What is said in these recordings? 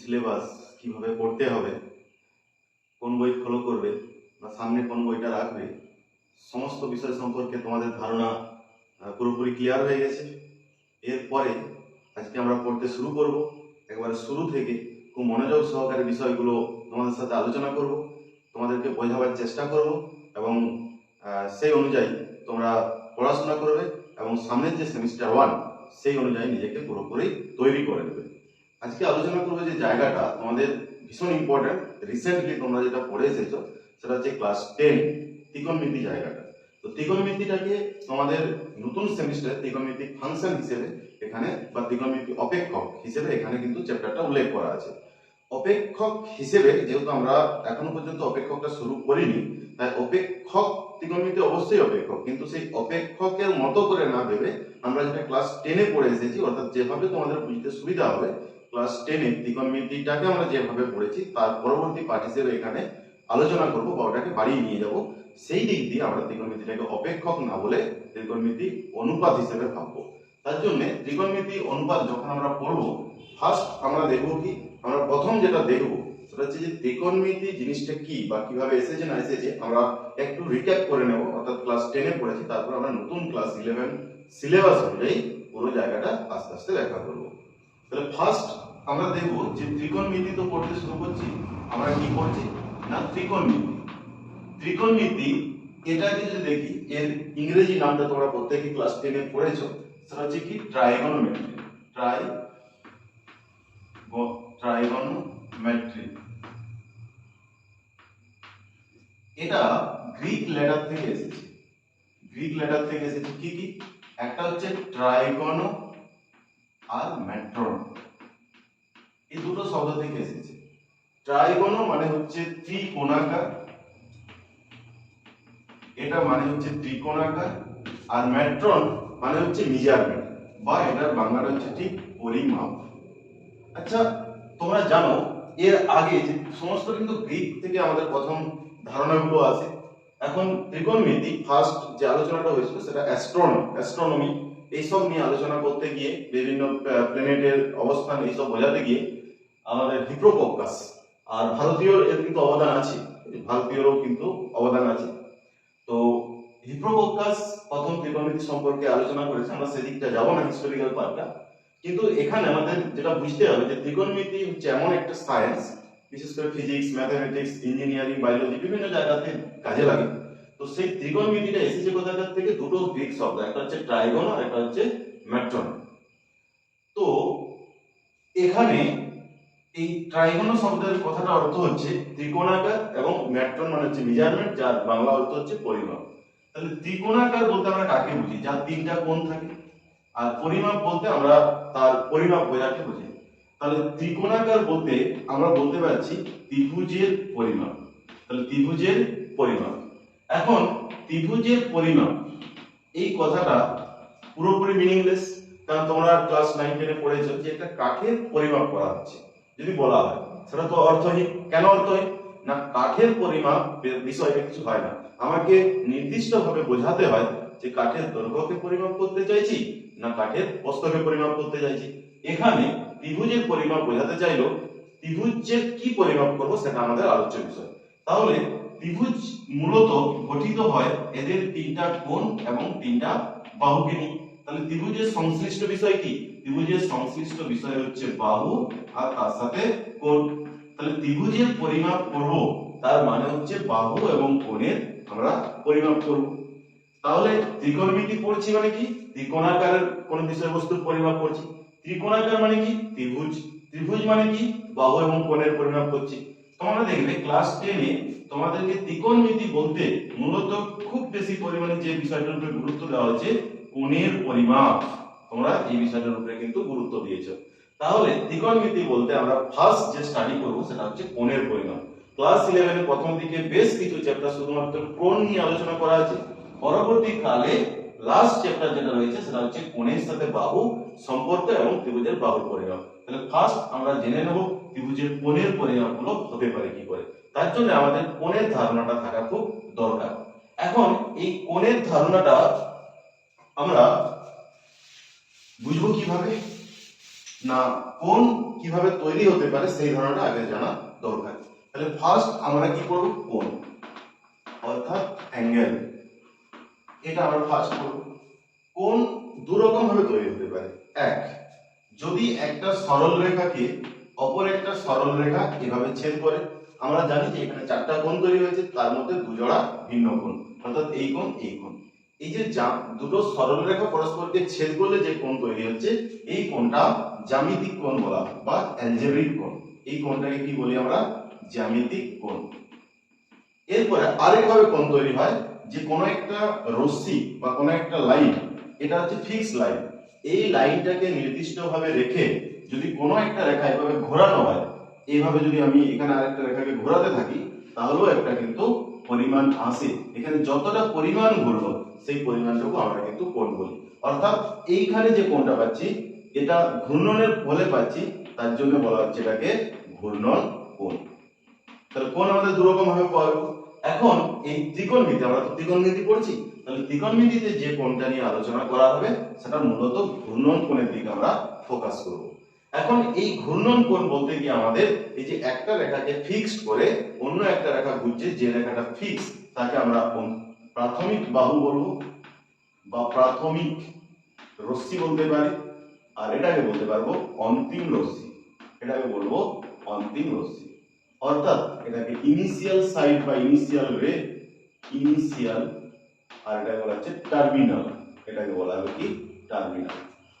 Syllabus কীভাবে পড়তে হবে, কোন বই ফলো করবে বা সামনে কোন বইটা রাখবে, সমস্ত বিষয় সম্পর্কে তোমাদের ধারণা পুরোপুরি ক্লিয়ার হয়ে গেছে। এরপরে আজকে আমরা পড়তে শুরু করব। একবারে শুরু থেকে খুব মনোযোগ সহকারে বিষয়গুলো তোমাদের সাথে আলোচনা করব, তোমাদেরকে বোঝাবার চেষ্টা করব এবং সেই অনুযায়ী তোমরা পড়াশোনা করবে এবং সামনের যে সেমিস্টার ওয়ান সেই অনুযায়ী নিজেকে পুরোপুরি তৈরি করে নেবে। আজকে আলোচনা করব যে জায়গাটা তোমাদের ভীষণ ইম্পর্টেন্ট রিসেন্টলি তোমরা যেটা পড়ে এসেছ, সেটা হচ্ছে ক্লাস টেন ত্রিকোণমিতি জায়গাটা। তো ত্রিকোণমিতিটাকে তোমাদের নতুন সেমিস্টার ত্রিকোণমিতিক ফাংশন হিসেবে এখানে বা ত্রিকোণমিতি অপেক্ষক হিসেবে এখানে কিন্তু চ্যাপ্টারটা উল্লেখ করা আছে। অপেক্ষক হিসেবে যেহেতু আমরা এখনও পর্যন্ত অপেক্ষকটা শুরু করিনি, তাই অপেক্ষক ত্রিকোণমিতি অবশ্যই অপেক্ষক, কিন্তু সেই অপেক্ষকের মতো করে না ভেবে আমরা যেটা ক্লাস টেনে পড়ে এসেছি, অর্থাৎ যেভাবে তোমাদের বুঝতে সুবিধা হবে ক্লাস টেনে ত্রিকোণমিতিটাকে আমরা যেভাবে পড়েছি, তার পরবর্তী পার্ট হিসেবে এখানে আলোচনা করব বা ওটাকে বাড়িয়ে নিয়ে যাব। সেই দিক দিয়ে আমরা ত্রিকোণমিতিটাকে অপেক্ষক না বলে ত্রিকোণমিতি অনুপাত হিসেবে ভাববো। তার জন্য ত্রিকোণমিতি অনুপাত যখন আমরা পড়ব ফার্স্ট আমরা দেখব কি? আমরা প্রথম যেটা দেখব, সেটা হচ্ছে যে ত্রিকোণমিতি জিনিসটা কি বা কীভাবে এসেছে না এসেছে, আমরা একটু রিক্যাপ করে নেব। অর্থাৎ ক্লাস টেনে পড়েছি, তারপর আমরা নতুন ক্লাস ইলেভেন সিলেবাস অনুযায়ী পুরো জায়গাটা আস্তে আস্তে ব্যাখ্যা করব। তাহলে ফার্স্ট আমরা দেখব যে ত্রিকোণমিতি তো পড়তে শুরু করছি, আমরা কি পড়ছি? না, ত্রিকোণমিতি। ত্রিকোণমিতি, এটাকে যদি দেখি, এর ইংরেজি নামটা তোমরা প্রত্যেকে ক্লাস টেনে পড়েছো, সেটা হচ্ছে কি? ট্রাইগোনোমেট্রি ট্রাই ট্রাইগোনোমেট্রি এটা গ্রিক লেটার থেকে এসেছে। গ্রিক লেটার থেকে এসেছে কি কি? একটা হচ্ছে ট্রাইগোনো আর ম্যাট্রন এই দুটো শব্দ থেকে এসেছে। ট্রাইগোনো মানে হচ্ছে ত্রিকোণাকার। এটা মানে হচ্ছে ত্রিকোণাকার। আর ম্যাট্রন মানে হচ্ছে মেজারমেন্ট বা এটার বাংলাটা হচ্ছে ঠিক পরিমাপ। আচ্ছা তোমরা জানো, এর আগে যে সমস্ত কিন্তু গ্রিক থেকে আমাদের প্রথম ধারণাগুলো আছে। এখন ত্রিকোণমিতি ফার্স্ট যে আলোচনাটা হয়েছিল সেটা অ্যাস্ট্রোন অ্যাস্ট্রোনমি এইসব নিয়ে আলোচনা করতে গিয়ে বিভিন্ন প্ল্যানেটের অবস্থান এইসব বোঝাতে গিয়ে আমাদের হিপ্রোকোকাস আর ভারতীয় এর কিন্তু অবদান আছে। ভারতীয়রও কিন্তু অবদান আছে। তো হিপ্রোকোকাস প্রথম ত্রিকোণমিতি সম্পর্কে আলোচনা করেছে, আমরা সেদিকটা যাব না হিস্টোরিক্যাল পার্টটা কিন্তু এখানে আমাদের যেটা বুঝতে হবে যে ত্রিকোণমিতি হচ্ছে এমন একটা সায়েন্স বিশেষ করে ফিজিক্স ম্যাথমেটিক্স ইঞ্জিনিয়ারিং বায়োলজি বিভিন্ন জায়গাতে কাজে লাগে। তো সেই ত্রিকোণমিতিটা এসেছে কোথাকার থেকে দুটো গ্রিক শব্দ, একটা হচ্ছে ট্রাইগন আর একটা হচ্ছে ম্যাট্রন তো এখানে এই ট্রাইগন শব্দের কথাটা অর্থ হচ্ছে ত্রিকোণাকার এবং ম্যাট্রন মানে হচ্ছে মেজারমেন্ট যার বাংলা অর্থ হচ্ছে পরিমাপ। তাহলে ত্রিকোণাকার বলতে আমরা কাকে বুঝি? যার তিনটা কোণ থাকে। আর পরিমাপ বলতে আমরা তার পরিমাপ বোঝাকে বুঝি। তাহলে ত্রিকোণাকার বলতে আমরা বলতে পারছি ত্রিভুজের পরিমাপ। তাহলে ত্রিভুজের পরিমাপ। এখন ত্রিভুজের পরিমাপ, এই কথাটা পুরোপুরি মিনিংলেস কারণ তোমরা ক্লাস নাইন টেনে পড়েছো যে একটা কাঠের পরিমাপ করা হচ্ছে, যদি বলা হয়। সেটা তো অর্থহীন। কেন অর্থহীন? না, কাঠের পরিমাপ বে- বিষয়টা কিছু হয় না। আমাকে নির্দিষ্টভাবে বোঝাতে হয় যে কাঠের দৈর্ঘ্যকে পরিমাপ করতে চাইছি না কাঠের প্রস্থকে পরিমাপ করতে চাইছি। এখানে ত্রিভুজের পরিমাপ বোঝাতে চাইলো, ত্রিভুজের কি পরিমাপ করব সেটা আমাদের আলোচ্য বিষয়। তাহলে ত্রিভুজ মূলত গঠিত হয় এদের তিনটা কোণ এবং তিনটা বাহুকে নিয়ে। তাহলে ত্রিভুজের সংশ্লিষ্ট বিষয় কি? ত্রিভুজের সংশ্লিষ্ট বিষয় হচ্ছে বাহু আর তার সাথে কোণ। তাহলে ত্রিভুজের পরিমাপ করব, তার মানে হচ্ছে বাহু এবং কোণের আমরা পরিমাপ করব। তাহলে ত্রিকোণমিতি পড়ছি মানে কি? ত্রিকোণাকারের কোন বিষয়বস্তুর পরিমাপ করছি। ত্রিকোণাকার মানে কি? ত্রিভুজ। ত্রিভুজ মানে কি? বাহু এবং কোণের পরিমাপ করছি। তোমরা দেখবে ক্লাস টেনে তোমাদেরকে ত্রিকোণমিতি বলতে মূলত খুব বেশি পরিমাণে যে বিষয়টার উপরে গুরুত্ব দেওয়া হয়েছে, কোণের পরিমাপ। তোমরা এই বিষয়টার উপরে কিন্তু গুরুত্ব দিয়েছ। তাহলে ত্রিকোণমিতি বলতে আমরা ফার্স্ট যে স্টাডি করব সেটা হচ্ছে কোণের পরিমাপ। ক্লাস ইলেভেনের প্রথম দিকে বেশ কিছু চ্যাপ্টার শুধুমাত্র কোণ নিয়ে আলোচনা করা আছে পরবর্তীকালে লাস্ট চ্যাপ্টার যেটা রয়েছে সেটা হচ্ছে কোণের সাথে বাহু সম্পর্ক এবং ত্রিভুজের বাহুর পরিমাপ। তাহলে ফার্স্ট আমরা জেনে নেব ত্রিভুজের কোণের পরিমাপগুলো হতে পারে কি করে? তার জন্য আমাদের কোণের ধারণাটা থাকা খুব দরকার। এখন এই কোণের ধারণাটা আমরা বুঝব কীভাবে? না কোন কীভাবে তৈরি হতে পারে সেই ধারণাটা আগে জানা দরকার। তাহলে ফার্স্ট আমরা কি করব? কোন অর্থাৎ অ্যাঙ্গেল এটা আমরা ফার্স্ট করব। কোন দু রকম ভাবে তৈরি হতে পারে। এক, যদি একটা সরল রেখাকে অপর একটা সরল রেখা এভাবে ছেদ করে। আমরা জানি যে এখানে চারটা কোণ তৈরি হয়েছে, তার মধ্যে দুজোড়া ভিন্ন কোণ, অর্থাৎ এই কোণ এই কোণ। এই যে দুটো সরল রেখা পরস্পরকে ছেদ করলে যে কোণ তৈরি হচ্ছে, এই কোণটা জ্যামিতিক কোণ বলা বা অ্যালজেব্রিক কোণ। এই কোণটাকে কি বলি আমরা? জ্যামিতিক কোণ। এরপরে আরেকভাবে কোণ তৈরি হয়, যে কোনো একটা রশ্মি বা কোনো একটা লাইন, এটা হচ্ছে ফিক্স লাইন এই লাইনটাকে নির্দিষ্টভাবে রেখে যদি কোনো একটা রেখা এভাবে ঘোরানো হয়, এইভাবে যদি আমি এখানে আরেকটা রেখাকে ঘোরাতে থাকি, তাহলেও একটা কিন্তু পরিমাণ আসে এখানে যতটা পরিমাণ ঘুরলো সেই পরিমাণটুকু আমরা কিন্তু কোণ বলি। অর্থাৎ এইখানে যে কোণটা পাচ্ছি, এটা ঘূর্ণনের ফলে পাচ্ছি, তার জন্য বলা হচ্ছে এটাকে ঘূর্ণন কোণ। তাহলে কোণ আমাদের দুরকম ভাবে পাওয়া। এখন এই ত্রিকোণমিতি, আমরা তো ত্রিকোণমিতি পড়ছি, তাহলে ত্রিকোণমিতিতে যে কোণটা নিয়ে আলোচনা করা হবে, সেটা মূলত ঘূর্ণন কোণের দিকে আমরা ফোকাস করব। এখন এই ঘূর্ণন কোণ বলতে গিয়ে আমাদের এই যে একটা রেখাকে ফিক্সড করে অন্য একটা রেখা ঘুরছে, যে রেখাটা ফিক্স তাকে আমরা প্রাথমিক বাহু বলব বা প্রাথমিক রশ্মি বলতে পারি, আর এটাকে বলতে পারব অন্তিম রশ্মি। এটাকে বলব অন্তিম রশ্মি। অর্থাৎ এটাকে ইনিশিয়াল সাইড বা ইনিশিয়াল রে ইনিশিয়াল আর এটাকে বলা হচ্ছে টার্মিনাল এটাকে বলা হবে কি? টার্মিনাল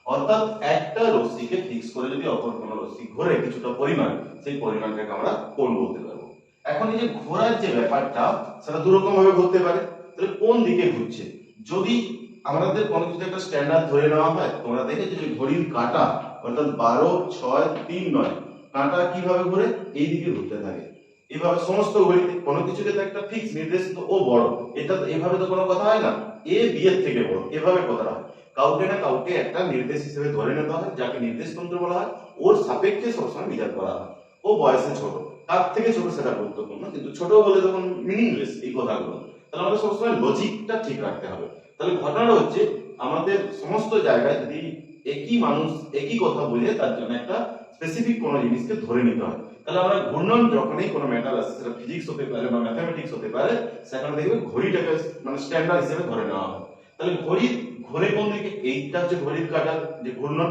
অর্থাৎ একটা রশ্মিকে ফিক্স করে যদি অপর কোনো রশ্মি ঘোরে কিছুটা পরিমাণ, সেই পরিমাণটাকে আমরা কোণ বলতে পারব। এখন এই যে ঘোরার যে ব্যাপারটা, সেটা দুরকম ভাবে ঘুরতে পারে। তাহলে কোন দিকে ঘুরছে? যদি আমাদের কোনো কিছু একটা স্ট্যান্ডার্ড ধরে নেওয়া হয়, তোমরা দেখেছ যে ঘড়ির কাঁটা, অর্থাৎ বারো, ছয়, তিন, নয়, কাঁটা কীভাবে ঘুরে? এই দিকে ঘুরতে থাকে। এভাবে সমস্ত ঘড়িতে, কোনো কিছুকে তো একটা ফিক্স নির্দেশিত ও বড়। এটা এভাবে তো কোনো কথা হয় না। এ বি এর থেকে বড়। এভাবে কথাটা হয়। কাউকে না কাউকে একটা নির্দেশ হিসেবে ধরে নিতে হয়, যাকে নির্দেশ তন্ত্র বলা হয়, ওর সাপেক্ষে সবসময় বিচার করা হয়। ও বয়সে ছোট, তার থেকে ছোট সেটা গুরুত্বপূর্ণ, কিন্তু ছোট বলে তখন মিনিংলেস এই কথাগুলো, তাহলে আমাদের সবসময় লজিকটা ঠিক রাখতে হবে। তাহলে ঘটনাটা হচ্ছে, আমাদের সমস্ত জায়গায় যদি একই মানুষ একই কথা বলে, তার জন্য একটা স্পেসিফিক কোনো জিনিসকে ধরে নিতে হয়। তাহলে আমরা ঘূর্ণন যখনই কোনো ম্যাটার আসে, সেটা ফিজিক্স হতে পারে বা ম্যাথামেটিক্স হতে পারে, সেখানে দেখবে ঘড়িটাকে মানে স্ট্যান্ডার্ড হিসেবে ধরে নেওয়া হয়। তাহলে ঘড়ি ঘুরে কোন দিকে এইটা হচ্ছে ঘড়ির কাটার যে ঘূর্ণন,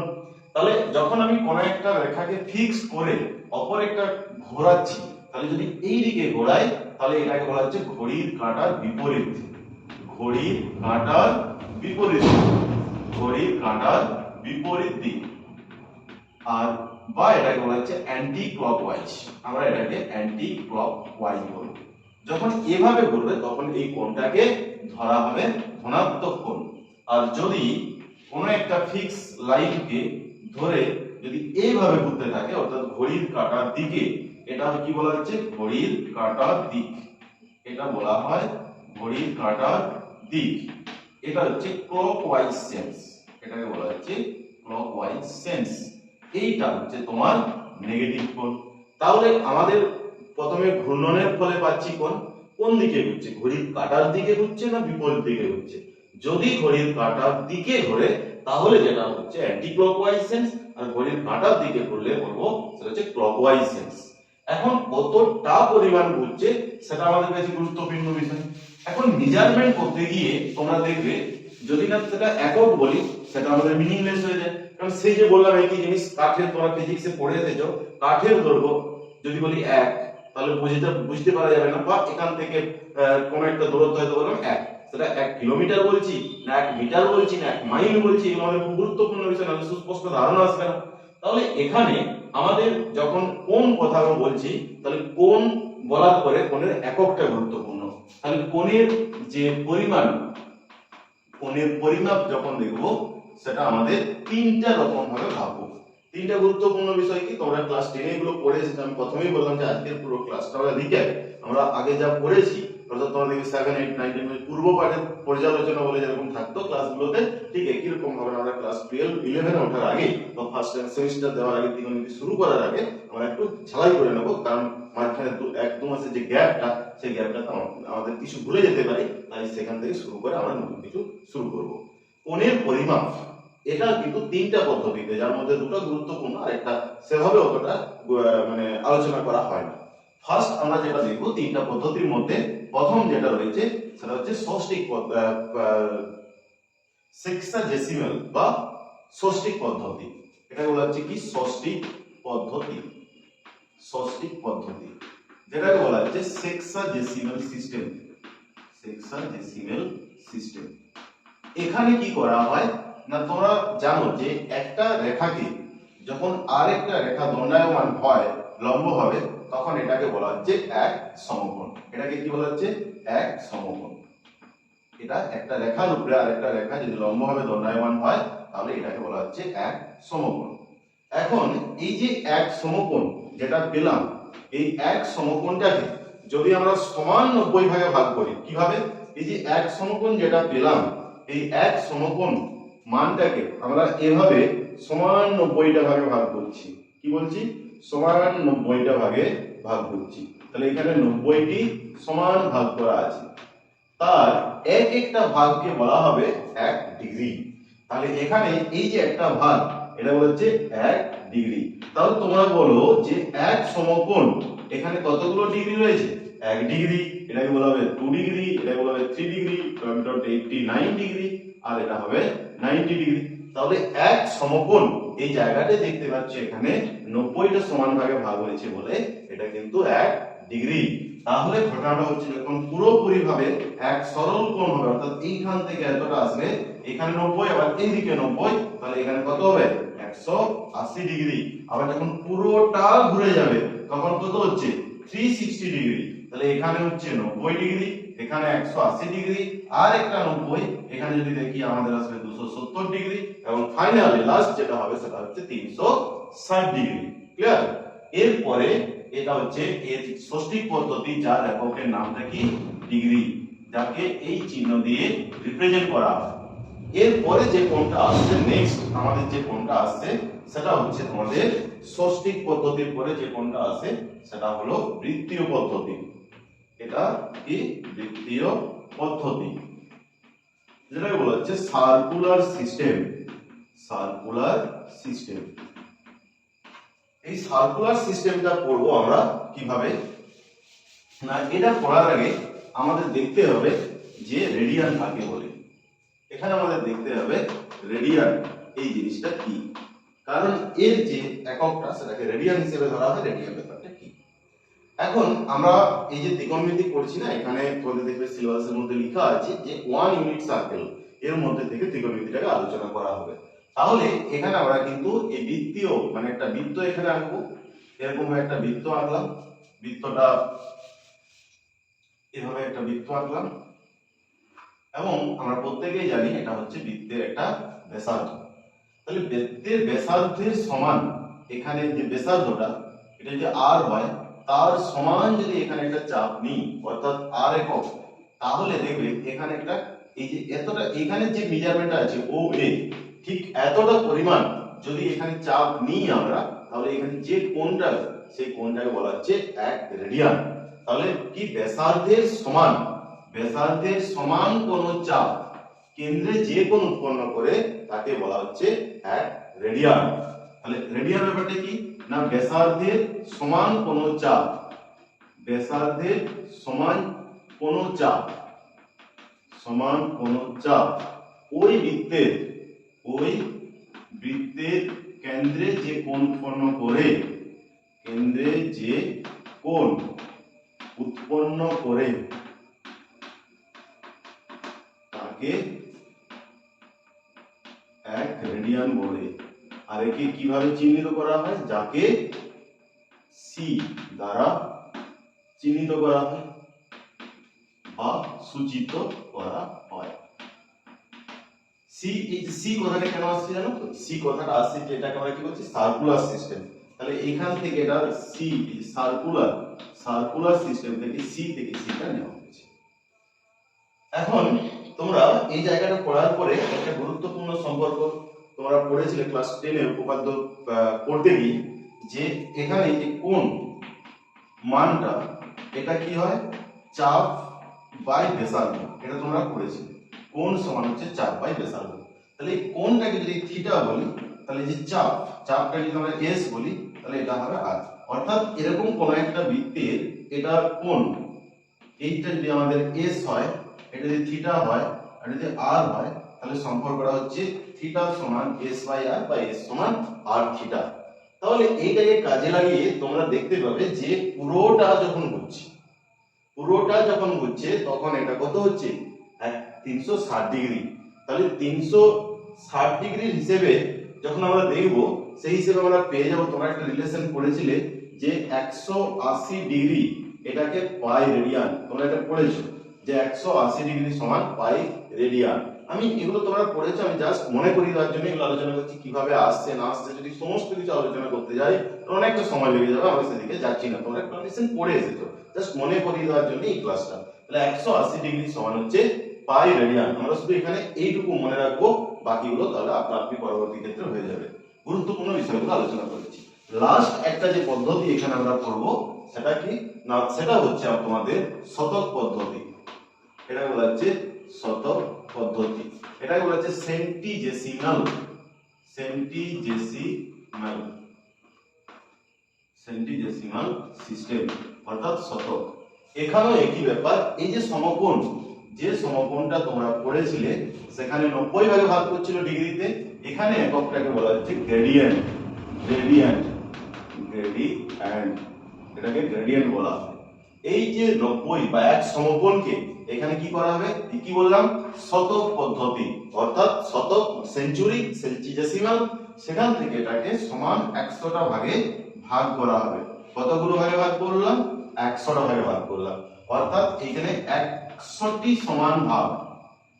তাহলে যখন আমি কোনো একটা রেখাকে ফিক্স করে অপর একটা ঘোরাচ্ছি, তাহলে যদি এই দিকে ঘোরাই, তাহলে এটাকে বলা হচ্ছে ঘড়ির কাঁটার বিপরীত। ঘড়ির কাঁটার বিপরীত। ঘড়ির কাঁটার বিপরীত দিক। আর বা এটাকে বলা হচ্ছে অ্যান্টি ক্লকওয়াইজ আমরা এটাকে অ্যান্টি ক্লকওয়াইজ বলব। যখন এভাবে ঘুরবে, তখন এই কোণটাকে ধরা হবে ধনাত্মক কোণ। আর যদি কোনো একটা ফিক্স লাইনকে ধরে যদি এইভাবে ঘুরতে থাকে, অর্থাৎ ঘড়ির কাঁটার দিকে, এটা কি বলা হচ্ছে? ঘড়ির কাঁটার দিক। এটা বলা হয় ঘড়ির কাঁটার দিক। এটা হচ্ছে ক্লকওয়াইজ সেন্স এটাকে বলা হচ্ছে ক্লকওয়াইজ সেন্স এইটা হচ্ছে তোমার নেগেটিভ কোণ তাহলে আমাদের প্রথমে ঘূর্ণনের ফলে পাচ্ছি কোণ কোন দিকে ঘুরছে? ঘড়ির কাঁটার দিকে ঘুরছে না বিপরীত দিকে ঘুরছে? যদি ঘড়ির কাঁটার দিকে ঘোরে, তাহলে যেটা হচ্ছে অ্যান্টি ক্লকওয়াইজ সেন্স আর ঘড়ির কাঁটার দিকে ঘুরলে বলব সেটা হচ্ছে ক্লকওয়াইজ সেন্স এখন কতটা পরিমাণ ঘুরছে, সেটা আমাদের কাছে গুরুত্বপূর্ণ বিষয়। এখন মেজারমেন্ট করতে গিয়ে তোমরা দেখবে, যদি না সেটা একক বলি, সেটা আমাদের মিনিংলেস হয়ে যায়। কারণ সেই যে বললাম একই জিনিস, কাঠের তোমরা ফিজিক্সে পড়ে এসেছ কাঠের দৈর্ঘ্য, যদি বলি এক, তাহলে বুঝতে বুঝতে পারা যাবে না, বা এখান থেকে কোনো একটা দূরত্ব হয়তো বললাম এক। সেটা এক কিলোমিটার বলছি না এক মিটার বলছি না, এক মাইল বলছি আমাদের খুব গুরুত্বপূর্ণ বিষয় না, সুস্পষ্ট ধারণা আসবে না। তাহলে এখানে আমাদের যখন কোন কথা আমরা বলছি, তাহলে কোন বলার পরে কোণের এককটা গুরুত্বপূর্ণ? তাহলে কোণের যে পরিমাণ, কোণের পরিমাপ যখন দেখব, সেটা আমাদের তিনটা রকম ভাবে ভাববো। তিনটা গুরুত্বপূর্ণ বিষয় কি? তোমরা ক্লাস টেনে এগুলো পড়ে এসেছ, আমি প্রথমেই বললাম যে আজকের পুরো ক্লাসটা আমরা রিক্যাপ আমরা আগে যা পড়েছি অর্থাৎ তোমরা দেখবে সেভেন এইট নাইন টেন পূর্ব পাঠের পর্যালোচনা বলে যেরকম থাকতো, ক্লাসগুলোতে ঠিক একই রকম ভাবে আমরা ক্লাস টুয়েলভ ইলেভেনে ওঠার আগে বা ফার্স্ট সেমিস্টার দেওয়ার আগে ত্রিকোণমিতি শুরু করার আগে আমরা একটু ঝালাই করে নেব, কারণ মাঝখানে দু- এক দু মাসের যে গ্যাপটা, সেই গ্যাপটা আমাদের কিছু ভুলে যেতে পারি, তাই সেখান থেকে শুরু করে আমরা নতুন কিছু শুরু করব। কোণের পরিমাপ, এটা কিন্তু তিনটা পদ্ধতিতে, যার মধ্যে দুটো গুরুত্বপূর্ণ, আর একটা সেভাবে অতটা মানে আলোচনা করা হয় না। ফার্স্ট আমরা যেটা দেখব, তিনটা পদ্ধতির মধ্যে প্রথম যেটা রয়েছে, সেটা হচ্ছে ষষ্ঠিক সেক্সাডেসিমাল বা ষষ্ঠিক পদ্ধতি। এটা বলা হচ্ছে কি? ষষ্ঠিক পদ্ধতি। ষষ্ঠিক পদ্ধতি। যেটাকে বলা হচ্ছে সেক্সাডেসিমাল সিস্টেম সেক্সাডেসিমাল সিস্টেম এখানে কি করা হয়? না, তোমরা জানো যে একটা রেখাকে যখন আরেকটা রেখা দণ্ডায়মান হয়, লম্ব হবে তখন এটাকে বলা হচ্ছে এক সমকোণ। এটাকে কি বলা হচ্ছে? এক সমকোণ। এটা একটা রেখার উপরে আর একটা রেখা যদি লম্বভাবে দণ্ডায়মান হয়, তাহলে এটাকে বলা হচ্ছে এক সমকোণ। এখন এই যে এক সমকোণ যেটা পেলাম, এই এক সমকোণটাকে যদি আমরা সমান নব্বই ভাগে ভাগ করি, কীভাবে? এই যে এক সমকোণ যেটা পেলাম, এই এক সমকোণ মানটাকে আমরা এভাবে সমান নব্বইটা ভাগে ভাগ করছি। কি বলছি? সমান নব্বইটা ভাগে ভাগ করছি। তাহলে এখানে নব্বইটি সমান ভাগ করা আছে। তার এক একটা ভাগকে বলা হবে এক ডিগ্রি। তাহলে এখানে এই যে একটা ভাগ, এটা বলছে এক ডিগ্রি। তাহলে তোমরা বলো যে এক সমকোণ, এখানে কতগুলো ডিগ্রি রয়েছে? এক ডিগ্রি, এটাকে বলা হবে টু ডিগ্রি, এটাকে বলা হবে three degree eighty nine degree, আর এটা হবে নাইনটি ডিগ্রি। তাহলে এক সমকোণ এই জায়গাটা দেখতে পাচ্ছি এখানে নব্বইটা সমান ভাগে ভাগ হয়েছে বলে এটা কিন্তু এক ডিগ্রি। তাহলে ঘটনাটা হচ্ছে যখন পুরোপুরি ভাবে এক সরল কোণ হবে, অর্থাৎ এইখান থেকে এতটা আসবে, এখানে নব্বই, আবার এইদিকে নব্বই, তাহলে এখানে কত হবে? একশো আশি ডিগ্রি। আবার যখন পুরোটা ঘুরে যাবে, তখন কত হচ্ছে? Three sixty degree. তাহলে এখানে হচ্ছে নব্বই ডিগ্রি। এখানে একশো আশি ডিগ্রি, আর একটা নব্বই। এখানে যদি দেখি আমাদের আসবে দুশো সত্তর ডিগ্রি, এবং ফাইনালি লাস্ট যেটা হবে সেটা হচ্ছে তিনশো ষাট ডিগ্রি। ক্লিয়ার এরপরে এটা হচ্ছে এর ষষ্ঠিক পদ্ধতি যার এককের নামটা কি? ডিগ্রি। যাকে এই চিহ্ন দিয়ে রিপ্রেজেন্ট করা হয়। এরপরে যে কোণটা আসছে নেক্সট আমাদের যে কোণটা আসছে, সেটা হচ্ছে তোমাদের ষষ্ঠিক পদ্ধতির পরে যে কোণটা আসে, সেটা হলো বৃত্তীয় পদ্ধতি। এটা কি? বৃত্তীয় পদ্ধতি। যেটাকে বলা হচ্ছে সার্কুলার সিস্টেম সার্কুলার সিস্টেম এই সার্কুলার সিস্টেমটা আমরা কীভাবে? না, এটা পড়ার আগে আমাদের দেখতে হবে যে রেডিয়ান কাকে বলে। এখানে আমাদের দেখতে হবে রেডিয়ান এই জিনিসটা কি? কারণ এর যে এককটা, সেটাকে রেডিয়ান হিসেবে ধরা হয় রেডিয়ান এখন আমরা এই যে ত্রিকোণমিতি করছি না, এখানে তোমাদের দেখবে সিলেবাসের মধ্যে লেখা আছে যে ওয়ান ইউনিট সার্কেল এর মধ্যে থেকে ত্রিকোণমিতিটাকে আলোচনা করা হবে। তাহলে এখানে আমরা কিন্তু এই বৃত্তীয় মানে একটা বৃত্ত এখানে আঁকবো, এরকম একটা বৃত্ত আঁকলাম, বৃত্তটা এভাবে একটা বৃত্ত আঁকলাম, এবং আমরা প্রত্যেকেই জানি এটা হচ্ছে বৃত্তের একটা ব্যাসার্ধ। তাহলে বৃত্তের ব্যাসার্ধের সমান, এখানে যে ব্যাসার্ধটা, এটা যদি আর হয় তার সমান যদি এখানে একটা চাপ নিই, অর্থাৎ আর একক, তাহলে দেখবে এখানে একটা, এই যে এতটা, এখানে যে মেজারমেন্ট আছে ও এ ঠিক এতটা পরিমাণ যদি এখানে চাপ নিই আমরা, তাহলে এখানে যে কোণটা সেই কোণটাকে বলা হচ্ছে এক রেডিয়ান তাহলে কি ব্যাসার্ধের সমান ব্যাসার্ধের সমান কোন চাপ কেন্দ্রে যে কোণ উৎপন্ন করে তাকে বলা হচ্ছে এক রেডিয়ান তাহলে রেডিয়ান ব্যাপারটা কি? না ব্যাসার্ধের সমান কোন চাপ? ব্যাসার্ধের সমান কোন চাপ? সমান কোন চাপ। ওই বৃত্তের ওই বৃত্তের কেন্দ্রে যে কোণ উৎপন্ন করে, কেন্দ্রে যে কোণ উৎপন্ন করে, তাকে এক রেডিয়ান বলে। আর একে কীভাবে চিহ্নিত করা হয়? যাকে সি দ্বারা চিহ্নিত করা হয় বা সূচিত করা হয়। সি সি কথাটা কেন আসছে জানো সি কথাটা আসছে যেটাকে আমরা কি বলছি? সার্কুলার সিস্টেম তাহলে এখান থেকে এটা সি সার্কুলার সার্কুলার সিস্টেম থেকে সি থেকে সিটা নেওয়া হয়েছে। এখন তোমরা এই জায়গাটা পড়ার পরে একটা গুরুত্বপূর্ণ সম্পর্ক তোমরা পড়েছিলে ক্লাস টেনে উপপাদ্য পড়তে গিয়ে যে এখানে যে কোন মানটা, এটা কি হয়? চাপ বাই ব্যাসার্ধ এটা তোমরা পড়েছিলে। কোন সমান হচ্ছে চাপ বাই ব্যাসার্ধ তাহলে এই কোণটাকে যদি থিটা বলি, তাহলে যে চাপ, চাপটা যদি আমরা এস বলি, তাহলে এটা হবে আর অর্থাৎ এরকম কোন একটা বৃত্তের এটা কোন? এইটা যদি আমাদের এস হয়, এটা যদি থিটা হয়, আর যদি আর হয়, তাহলে সম্পর্কটা হচ্ছে থিটা সমান এস বাই আর বা এস সমান আর থিটা তাহলে এইটাকে কাজে লাগিয়ে তোমরা দেখতে পাবে যে পুরোটা যখন ঘুরছে, পুরোটা যখন ঘুরছে, তখন এটা কত হচ্ছে? তিনশো ষাট ডিগ্রি। তাহলে তিনশো ষাট ডিগ্রির হিসেবে যখন আমরা দেখব, সেই হিসেবে আমরা পেয়ে যাব। তোমরা একটা রিলেশন পড়েছিলে যে একশো আশি ডিগ্রি এটাকে পাই রেডিয়ান। তোমরা এটা পড়েছো যে একশো আশি ডিগ্রি সমান পাই রেডিয়ান। আমি এগুলো তোমরা পড়েছো, আমি জাস্ট মনে করিয়ে দেওয়ার জন্য এগুলো আলোচনা করছি, কীভাবে আসছে, না আসছে, যদি সমস্ত কিছু আলোচনা করতে যাই অনেকটা সময় লেগে যাবে, আমি সেদিকে যাচ্ছি না। তোমরা কন্ডিশন পড়ে এসেছ। জাস্ট মনে করিয়ে দেওয়ার জন্য এই ক্লাসটা তাহলে একশো আশি ডিগ্রি সমান হচ্ছে পাই রেডিয়ান আমরা শুধু এখানে এইটুকু মনে রাখব, বাকিগুলো তাহলে আপনা আপনি পরবর্তী ক্ষেত্রে হয়ে যাবে। গুরুত্বপূর্ণ বিষয়গুলো আলোচনা করেছি লাস্ট একটা যে পদ্ধতি এখানে আমরা করব সেটা কি? না, সেটা হচ্ছে তোমাদের শতক পদ্ধতি। এটা বলা হচ্ছে শতক পদ্ধতি। এটা বলা হচ্ছে সেন্টিজেসিমাল। সেন্টিজেসিমাল। সেন্টিজেসিমাল সিস্টেম। অর্থাৎ শতক এখানেও একই ব্যাপার। এই যে সমকোণ, যে সমকোণটা তোমরা পড়েছিলে, সেখানে নব্বই ভাগে ভাগ করছিল ডিগ্রিতে। এখানে এককটাকে বলা হচ্ছে গ্রেডিয়েন্ট গ্রেডিয়েন্ট গ্রেডিয়েন্ট এটাকে গ্রেডিয়েন্ট বলা হয়। এই যে নব্বই বা এক সমকোণকে এখানে কি করা হবে? কি বললাম? শতক পদ্ধতি। অর্থাৎ শতক সেঞ্চুরি সেঞ্চিজেসিমাল সেখান থেকে এটাকে সমান একশোটা ভাগে ভাগ করা হবে। কতগুলো ভাগে ভাগ করলাম? একশোটা ভাগে ভাগ করলাম। অর্থাৎ এখানে একশোটি সমান ভাগ।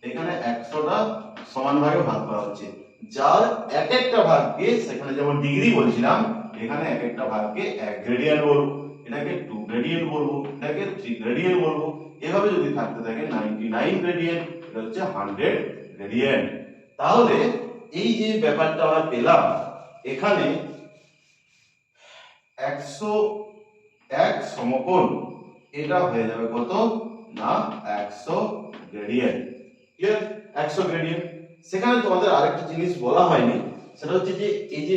এখানে একশোটা সমান ভাগে ভাগ করা হচ্ছে। যার এক একটা ভাগকে, সেখানে যেমন ডিগ্রি বলছিলাম, এখানে এক একটা ভাগকে এক গ্রেডিয়েন্ট বলব। এটাকে টু গ্রেডিয়েন্ট বলব। এটাকে থ্রি গ্রেডিয়েন্ট বলব। এভাবে যদি থাকতে থাকে নাইনটি নাইন গ্রেডিয়েন্ট এটা হচ্ছে হান্ড্রেড গ্রেডিয়েন্ট তাহলে এই যে ব্যাপারটা আমরা পেলাম, এখানে একশো এক সমকোণ, এটা হয়ে যাবে কত? না, একশো গ্রেডিয়েন্ট ক্লিয়ার একশো গ্রেডিয়েন্ট সেখানে তোমাদের আরেকটা জিনিস বলা হয়নি, সেটা হচ্ছে যে এই যে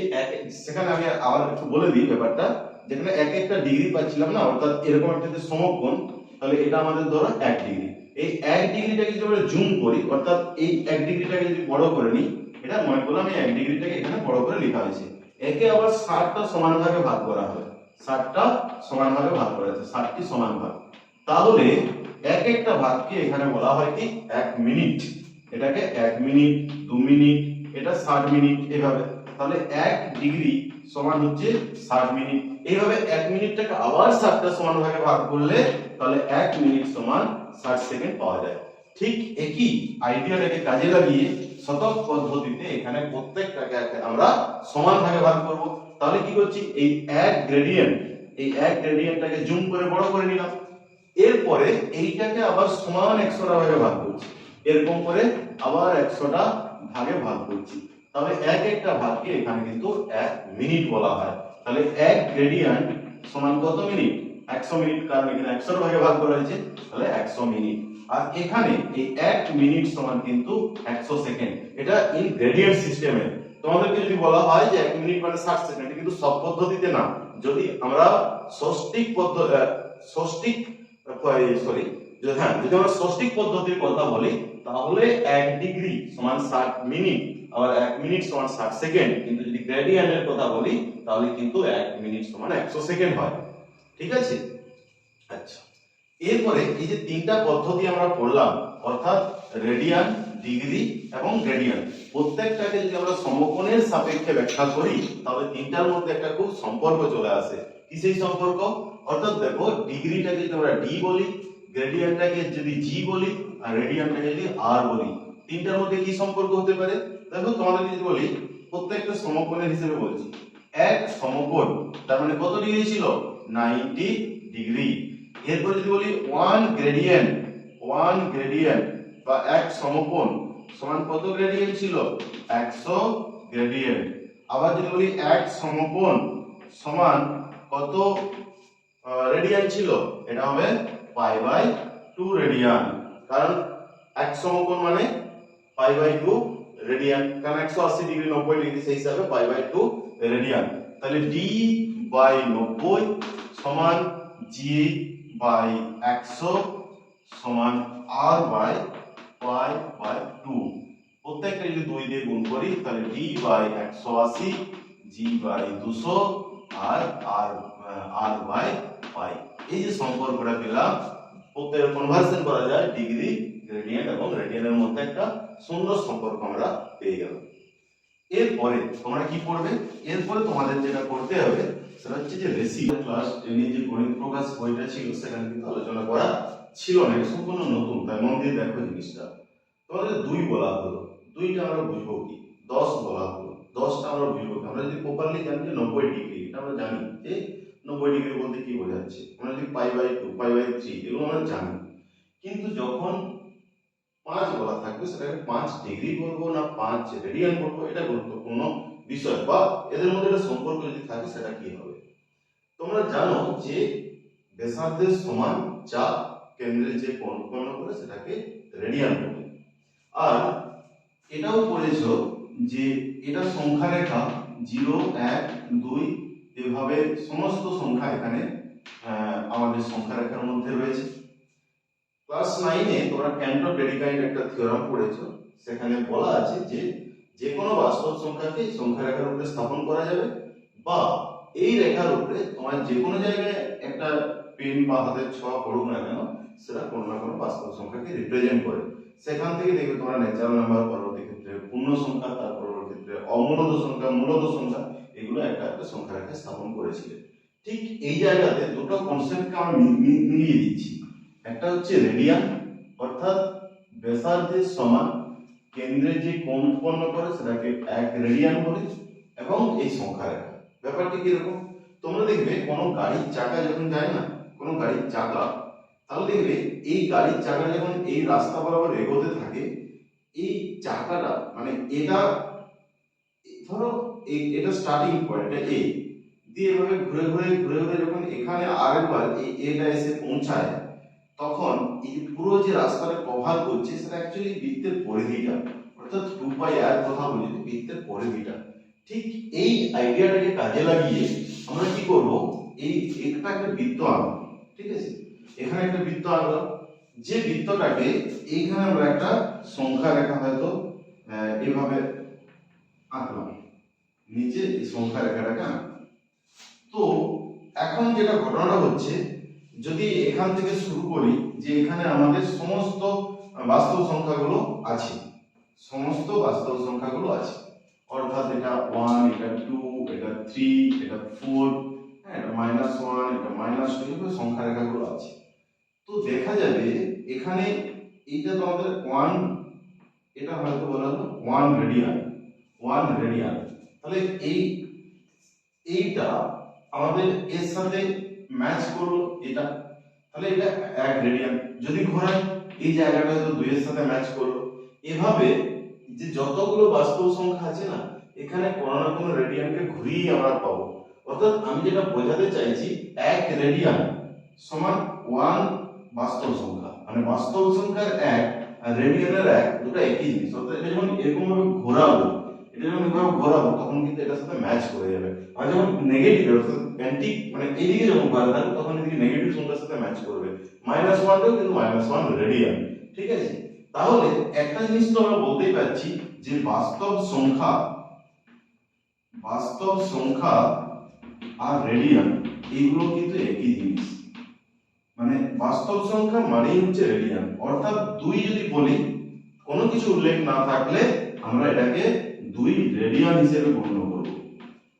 সেখানে আমি আবার একটু বলে দিই ব্যাপারটা, যেখানে এক একটা ডিগ্রি পাচ্ছিলাম না, অর্থাৎ এরকম একটা সমকোণ তাহলে এটা আমাদের ধরো এক ডিগ্রি এই এক ডিগ্রিটাকে যদি আমরা জুম করি, অর্থাৎ এই এক ডিগ্রিটাকে যদি বড় করে নিই, এটা মনে করলাম এই এক ডিগ্রিটাকে এখানে বড় করে লেখা হয়েছে। একে আবার ষাটটা সমান ভাগে ভাগ করা হবে ষাটটা সমান ভাগে ভাগ করা হয়েছে, ষাটটি সমান ভাগ তাহলে এক একটা ভাগকে এখানে বলা হয় কি? এক মিনিট। এটাকে এক মিনিট, দু মিনিট, এটা ষাট মিনিট, এভাবে। তাহলে এক ডিগ্রি সমান হচ্ছে ষাট মিনিট। এইভাবে এক মিনিটটাকে আবার ষাটটা সমান ভাগে ভাগ করলে তাহলে এক মিনিট সমান ষাট সেকেন্ড পাওয়া যায়। ঠিক একই আইডিয়াটাকে কাজে লাগিয়ে শতক পদ্ধতিতে এখানে প্রত্যেকটাকে আমরা সমান ভাগে ভাগ করব। তাহলে কি করছি? এই এক গ্রেডিয়েন্ট এই এক গ্রেডিয়েন্টটাকে জুম করে বড় করে নিলাম। এরপরে এইটাকে আবার সমান একশোটা ভাগে ভাগ করছি। এরকম করে আবার একশোটা ভাগে ভাগ করছি। তাহলে এক একটা ভাগকে এখানে কিন্তু এক মিনিট বলা হয়। তাহলে এক গ্রেডিয়েন্ট সমান কত মিনিট? একশো মিনিট, কারণ এখানে একশো ভাগে ভাগ করা হয়েছে, তাহলে একশো মিনিট। আর এখানে এই এক মিনিট সমান কিন্তু একশো সেকেন্ড। এটা ইন গ্রেডিয়েন্ট সিস্টেমে তোমাদেরকে যদি বলা হয় যে এক মিনিট মানে ষাট সেকেন্ড কিন্তু সব পদ্ধতিতে না। যদি আমরা ষষ্ঠিক পদ্ধতি ষষ্ঠিক সরি হ্যাঁ যদি আমরা ষষ্ঠিক পদ্ধতির কথা বলি, তাহলে এক ডিগ্রি সমান ষাট মিনিট। আবার এক মিনিট সমান ষাট সেকেন্ড। কিন্তু যদি গ্রেডিয়েন্টের কথা বলি, তাহলে কিন্তু এক মিনিট সমান একশো সেকেন্ড হয়। ঠিক আছে? আচ্ছা। এরপরে এই যে তিনটা পদ্ধতি আমরা পড়লাম অর্থাৎ রেডিয়ান ডিগ্রি এবং গ্রেডিয়ান প্রত্যেকটাকে যদি আমরা সমকোণের সাপেক্ষে ব্যাখ্যা করি, তাহলে তিনটার মধ্যে একটা খুব সম্পর্ক চলে আসে। কি সেই সম্পর্ক? অর্থাৎ দেখো ডিগ্রিটাকে যদি আমরা ডি বলি গ্রেডিয়ানটাকে যদি জি বলি, আর রেডিয়ানটাকে যদি আর বলি, তিনটার মধ্যে কি সম্পর্ক হতে পারে? দেখো তোমাদের যদি বলি, প্রত্যেকটা সমকোণের হিসেবে বলছি। এক সমকোণ, তার মানে কত ডিগ্রি ছিল? 90 ডিগ্রি। এরপর যদি বলি ওয়ান গ্রেডিয়েন্ট ওয়ান গ্রেডিয়েন্ট বা এক সমকোণ সমান কত গ্রেডিয়েন্ট ছিল? একশো গ্রেডিয়েন্ট। আবার যদি বলি এক সমকোণ সমান কত রেডিয়ান ছিল? এটা হবে পাই বাই টু রেডিয়ান। কারণ এক সমকোণ মানে পাই বাই টু রেডিয়ান কারণ একশো আশি ডিগ্রি নব্বই ডিগ্রি সেই হিসাবে পাই বাই টু রেডিয়ান তাহলে ডি বাই নব্বই সমান জি বাই একশো সমান R by pi by two প্রত্যেকটা যদি দুই দিয়ে গুণ করি, তাহলে ডি বাই একশো আশি জি বাই দুশো, আর আর আর বাই পাই এই যে সম্পর্কটা পেলাম, প্রত্যেকের কনভার্সন করা যায় ডিগ্রি গ্রেডিয়েন্ট এবং রেডিয়ানের মধ্যে একটা সুন্দর সম্পর্ক আমরা পেয়ে গেলাম। এরপরে তোমরা কি করবে এরপরে তোমাদের যেটা করতে হবে, সেটা হচ্ছে যে রেসিও ক্লাস টেনে যে গণিত প্রকাশ বইটা ছিল, সেখানে কিন্তু আলোচনা করা ছিল না, এটা সম্পূর্ণ নতুন, তাই মন দিয়ে দেখো জিনিসটা। তোমাদের দুই বলা হলো, দুইটা আমরা বুঝব কি? দশ বলা হলো, দশটা আমরা বুঝব কি? আমরা যদি প্রপারলি জানি যে নব্বই ডিগ্রি এটা আমরা জানি যে নব্বই ডিগ্রি বলতে কি বোঝাচ্ছে? আমরা যদি pi by two pi by three এগুলো আমরা জানি। কিন্তু যখন পাঁচ বলা থাকবে, সেটাকে পাঁচ ডিগ্রি বলব না পাঁচ রেডিয়ান বলব, এটা গুরুত্বপূর্ণ বিষয়। বা এদের মধ্যে একটা সম্পর্ক যদি থাকে, সেটা কি হবে? তোমরা জানো যে ব্যাসার্ধের সমান চাপ কেন্দ্রের যে কোণ উৎপন্ন করে সেটাকে রেডিয়ান বলে। আর এটাও পড়েছো যে এটা সংখ্যা রেখা জিরো, এক, দুই এভাবে সমস্ত সংখ্যা এখানে আমাদের সংখ্যা রেখার মধ্যে রয়েছে। ক্লাস নাইনে তোমরা ক্যান্টর ডেডিকাইট একটা থিওরাম পড়েছো, সেখানে বলা আছে যে যে কোনো বাস্তব সংখ্যাকে সংখ্যা রেখার উপরে স্থাপন করা যাবে বা এই রেখার উপরে তোমার যে কোনো জায়গায় একটা পেন বা হাতের ছোঁয়া পড়ুক না কেন, সেটা কোনো না কোনো বাস্তব সংখ্যাকে রিপ্রেজেন্ট করে। সেখান থেকে দেখবে তোমরা ন্যাচারাল নাম্বার পরবর্তী ক্ষেত্রে পূর্ণ সংখ্যা, তার পরবর্তী ক্ষেত্রে অমূলত সংখ্যা, মূলত সংখ্যা, এগুলো একটা একটা সংখ্যা রেখা স্থাপন করেছিলে। ঠিক এই জায়গাতে দুটো কনসেপ্টকে আমরা মিলিয়ে দিচ্ছি। একটা হচ্ছে রেডিয়ান অর্থাৎ ব্যাসার্ধের সমান কেন্দ্রে যে কোণ উৎপন্ন করে সেটাকে এক রেডিয়ান বলে, এবং এই সংখ্যা রেখা। ব্যাপারটি কীরকম? তোমরা দেখবে কোনো গাড়ির চাকা যখন যায় না, কোনো গাড়ির চাকা, তাহলে দেখবে এই গাড়ির চাকা যখন এই রাস্তা বরাবর এগোতে থাকে, এই চাকাটা মানে এটা, ধরো এটা স্টার্টিং পয়েন্ট এটা এ দিয়ে এভাবে ঘুরে ঘুরে ঘুরে ঘুরে যখন এখানে আরেকবার এই এটা এসে পৌঁছায় তখন এই পুরো যে রাস্তাটা কভার করছে সেটা অ্যাকচুয়ালি বৃত্তের পরিধিটা অর্থাৎ টু পাই আর কথা বলি বৃত্তের পরিধিটা ঠিক এই আইডিয়াটাকে কাজে লাগিয়ে আমরা কি করব? এই একটা একটা বৃত্ত আনব। ঠিক আছে? এখানে একটা বৃত্ত আনলাম। যে বৃত্তটাকে এইখানে আমরা একটা সংখ্যা রেখা হয়তো আহ, এইভাবে আঁকলাম। নিচে সংখ্যা রেখাটাকে আঁকলাম তো এখন যেটা ঘটনাটা হচ্ছে যদি এখান থেকে শুরু করি যে এখানে আমাদের সমস্ত বাস্তব সংখ্যাগুলো আছে। সমস্ত বাস্তব সংখ্যাগুলো আছে। অর্থাৎ এটা ওয়ান এটা টু এটা থ্রি এটা ফোর হ্যাঁ এটা মাইনাস ওয়ান এটা মাইনাস টু সংখ্যা রেখাগুলো আছে। তো দেখা যাবে এখানে এইটা তো আমাদের ওয়ান এটা হয়তো বলা হলো ওয়ান রেডিয়ান ওয়ান রেডিয়ান তাহলে এই, এইটা আমাদের এর সাথে ম্যাচ করল এটা। তাহলে এটা এক রেডিয়ান যদি ঘোরাই এই জায়গাটা হয়তো দুইয়ের সাথে ম্যাচ করল, এভাবে যে যতগুলো বাস্তব সংখ্যা আছে না, এখানে কোনো না কোনো রেডিয়ানকে ঘুরিয়ে আমরা পাবো। অর্থাৎ আমি যেটা বোঝাতে চাইছি, এক রেডিয়ান সমান ওয়ান বাস্তব সংখ্যা। মানে বাস্তব সংখ্যার এক আর রেডিয়ানের এক, দুটো একই জিনিস। অর্থাৎ এটা যখন এরকম ভাবে ঘোরাবো এটা যখন এভাবে ঘোরাবো তখন কিন্তু এটার সাথে ম্যাচ করে যাবে। আর যখন নেগেটিভ অর্থাৎ মানে এইদিকে যখন ঘোরা থাকবে তখন এদিকে নেগেটিভ সংখ্যার সাথে ম্যাচ করবে। মাইনাস ওয়ানটাও কিন্তু মাইনাস ওয়ান রেডিয়ান ঠিক আছে? তাহলে একটা জিনিস তো আমরা বলতেই পারছি যে বাস্তব সংখ্যা বাস্তব সংখ্যা আর রেডিয়ান এইগুলো কিন্তু একই জিনিস। মানে বাস্তব সংখ্যা মানেই হচ্ছে রেডিয়ান অর্থাৎ দুই যদি বলি, কোনো কিছু উল্লেখ না থাকলে আমরা এটাকে দুই রেডিয়ান হিসেবে গণ্য করব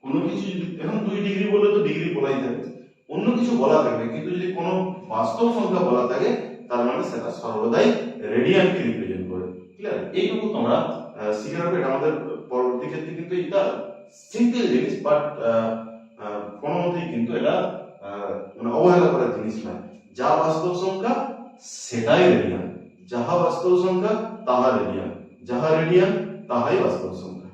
কোনো কিছু এখন দুই ডিগ্রি বললে তো ডিগ্রি বলাই থাকবে অন্য কিছু বলা থাকবে কিন্তু যদি কোনো বাস্তব সংখ্যা বলা থাকে, তার মানে সেটা সর্বদাই রেডিয়ানকে রিপ্রেজেন্ট করে। ক্লিয়ার এইটুকু তোমরা শিখে রাখবে। এটা আমাদের পরবর্তী ক্ষেত্রে কিন্তু এটা সিম্পল জিনিস বাট কোনো মতেই কিন্তু এটা মানে অবহেলা করার জিনিস নয়। যা বাস্তব সংখ্যা, সেটাই রেডিয়ান যাহা বাস্তব সংখ্যা, তাহা রেডিয়ান যাহা রেডিয়ান তাহাই বাস্তব সংখ্যা।